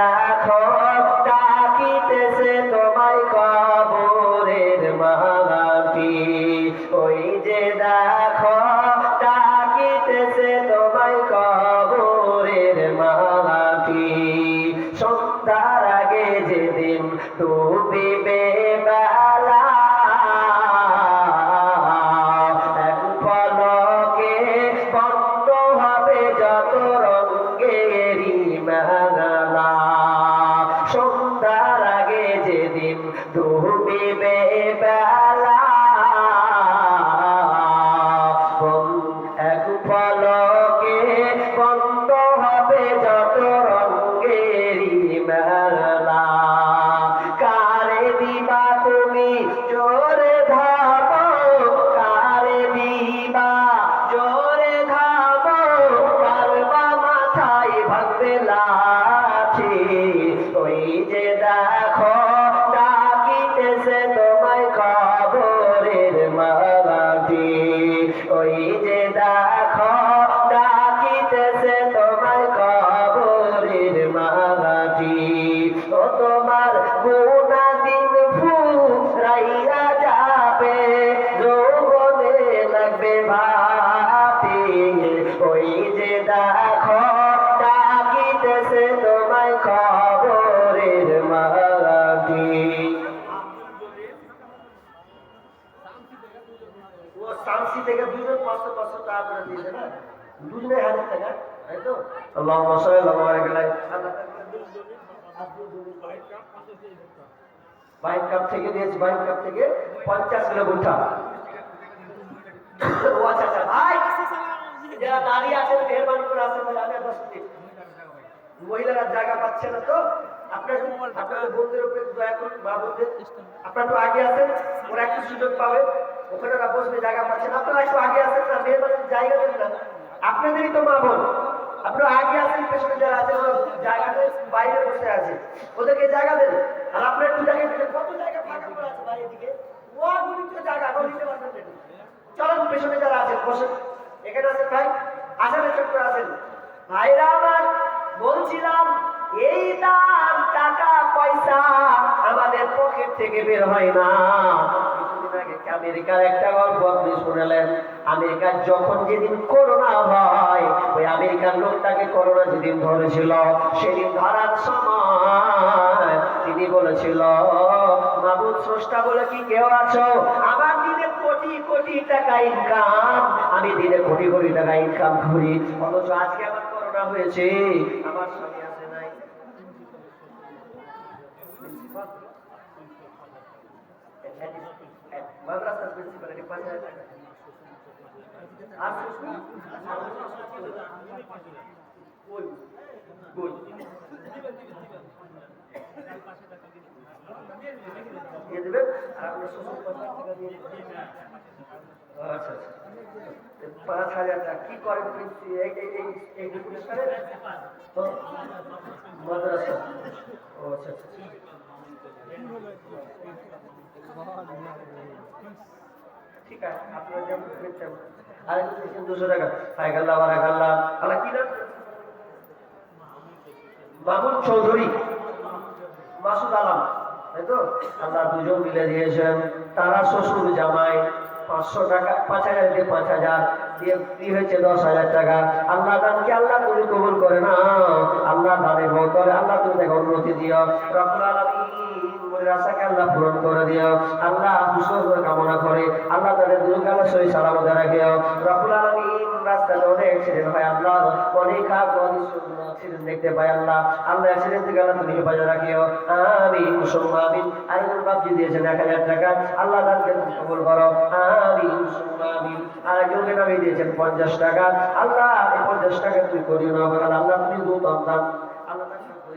দেখো ডাকিতেছে তোমায় কবরের মাটি ওই যে দেখো ডাকিতেছে তোমায় কবরের ও থেকে দুজন পাঁচশো পাঁচশো টাকা করে দিয়েছে না? দুজনে হাজার টাকা তাই তো? আল্লাহ মশাই আল্লাহ গেলাই বাইক কাপ থেকে দিয়েছি বাইক কাপ থেকে পঞ্চাশ কিলো ভুট্টা। ও আচ্ছা আচ্ছা ভাই! যারা দাঁড়িয়ে আছেন মেহরবানি করে আসেন ভাই আমি দশ মিনিট। মহিলারা জায়গা পাচ্ছে না তো? আপনার আপনাদের বন্ধুদের উপরে দয়া করুন মা বন্ধুদের আপনারা একটু আগে আসেন ওরা একটু সুযোগ পাবে। ওখানে ওরা বসবে, জায়গা পাচ্ছেন আপনারা একটু আগে আসেন না মেহরবানি জায়গা দেন না। আপনাদেরই তো মা বোন আপনারা আগে আসেন, পেছনে যারা আছেন জায়গাতে বাইরে বসে আছে। ওদেরকে জায়গা দেন আর আপনারা একটু জায়গা দেন কত জায়গা ফাঁকা করে আছে বাইরের দিকে? আছেন আছেন ভাই? আসেন ছোট করে ভাইরা বলছিলাম, এই দাম টাকা পয়সা আমাদের পকেট থেকে বের হয় না। আমেরিকার একটা গল্প আপনি শুনেলেন। আমেরিকার যখন যেদিন করোনা হয়, ওই আমেরিকার লোকটাকে করোনা যেদিন ধরেছিল, সেদিন ধরার সময় তিনি বলেছিল, মাবুদ, স্রষ্টা বলে কি কেউ আছো? আমার দিনে কোটি কোটি টাকা ইনকাম আমি দিনে কোটি কোটি টাকা ইনকাম করি। অথচ আজকে আমার করোনা হয়েছে, আমার স্বামী আছে নাই। মাদ্রাসার প্রিন্সিপাল এটি পাঁচ হাজার টাকা আর দিয়ে দেবেন। আচ্ছা আচ্ছা। পাঁচ হাজার মাদ্রাসা। আচ্ছা আচ্ছা। আল্লাহ। তারা শ্বশুর জামাই, পাঁচশো টাকা, পাঁচ হাজার দিয়ে পাঁচ হাজার। দিয়ে কি হয়েছে? দশ হাজার টাকা। আল্লাহ দানকে আল্লাহ তুমি কবুল করে না আল্লাহ দানের বদলে আল্লাহ তুমি তাকে উন্নতি দিও। আলামিন আশাকে আল্লাহ পূরণ করে দিও। আল্লাহ হুসন কামনা করে, আল্লাহ তাদের দুর্গালে সহি সালামতে রাখিও। রব্বুল আলামিন রাস্তাতে অনেক অ্যাক্সিডেন্ট হয় আল্লাহ অনেক অনেক অ্যাক্সিডেন্ট দেখতে পাই আল্লাহ। আল্লাহ অ্যাক্সিডেন্ট থেকে তুমি হেফাজত রাখিও। আমিন মুসলমান আমিন আইনুল বাপজি দিয়েছেন এক হাজার টাকা। আল্লাহ তুমি কবুল করো। আমিন মুসলমান আমিন আরেকজনকে নামে দিয়েছেন পঞ্চাশ টাকা। আল্লাহ এই পঞ্চাশ টাকা তুমি করিও না, আল্লাহ তুমি দু সন্তান আল্লাহ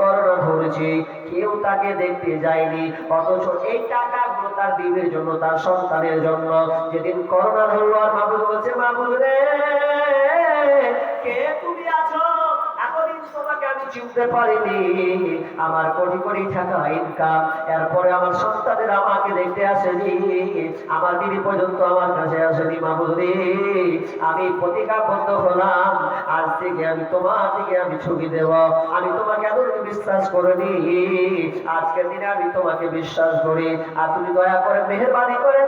করোনা ধরেছে কেউ তাকে দেখতে যায়নি, অথচ এই টাকাগুলো তার বিবির জন্য, তার সন্তানের জন্য। যেদিন করোনা ধরলো, আর মাহবুব বলছে, মাহবুব রে, কে তুমি আছো তোমাকে আমি চিনতে পারিনি। আমার কোটি কোটি টাকা ইনকাম এরপরে আমার সন্তানের আমাকে দেখতে আসেনি। আমার বিবি পর্যন্ত আমার কাছে আসেনি মাহবুবরে আমি প্রতিজ্ঞাবদ্ধ হলাম। আজ থেকে আমি তোমার দিকে আমি ছবি দেব। আমি তোমাকে এতদিন বিশ্বাস করিনি। আজকের দিনে আমি তোমাকে বিশ্বাস করি। আর তুমি দয়া করে মেহরবানি করে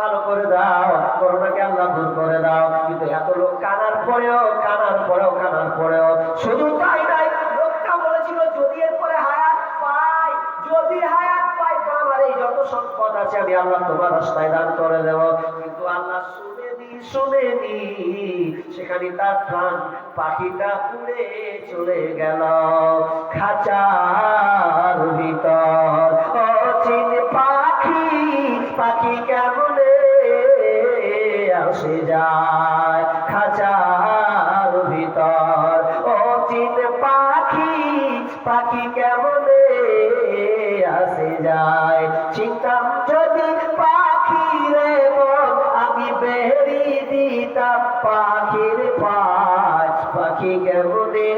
ভালো করে দাও করোনাকে আল্লাহ দূর করে দাও। কিন্তু এত লোক কানার পরেও কানার পরেও কানার পরেও। শুধু তাই নাই লোকটা বলেছিল, যদি এরপরে হায়াত পাই, যদি হায়াত পাই, তো আমার এই যত সম্পদ আছে, আমি আল্লাহ তোমার রাস্তায় দান করে দেব। কিন্তু আল্লাহ শুনেনি শুনেনি। সেখানে তার প্রাণ পাখিটা উড়ে চলে গেল, খাঁচার ভিতর। যায় খাঁচার ভিতর। অচিন পাখি পাখি কেমনে আসে যায়? চিন্তাম যদি পাখি রে মন, আমি বেরি দিতাম পাখির পায় পাখি কেমনে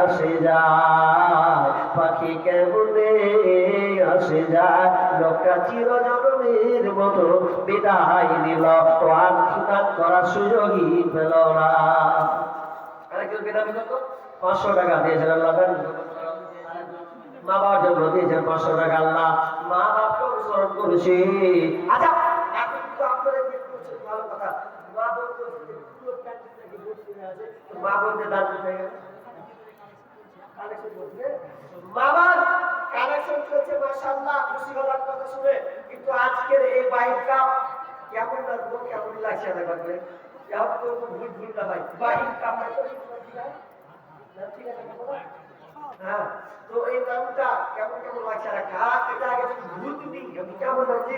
আসে যায়? পাখি কেমনে আসে যায় লোকটা চিরজনমের মতো বিদায় নিল। ও আর সুতান করার সুযোগই পেল না। পাঁচশো টাকা দিয়েছেন আল্লাহ মা বাবার জন্য দিয়েছেন পাঁচশো টাকা আল্লাহ। মা বাপকে অনুসরণ করেছি। আচ্ছা তো তো বাবা কালেকশন চলছে মাশাআল্লাহ খুশি হলাম কথা শুনে। কিন্তু আজকের এই বাইকটা কেমন লাগল? কেমন লাগছে না করবে কেমন তো ভুল ভুল না ভাই বাইক কাপড় তো ঠিক? হ্যাঁ তো এই নামটা কেমন কেমন লাগছে? আর এটা আগে ভুল দিবি কেমন লাগছে?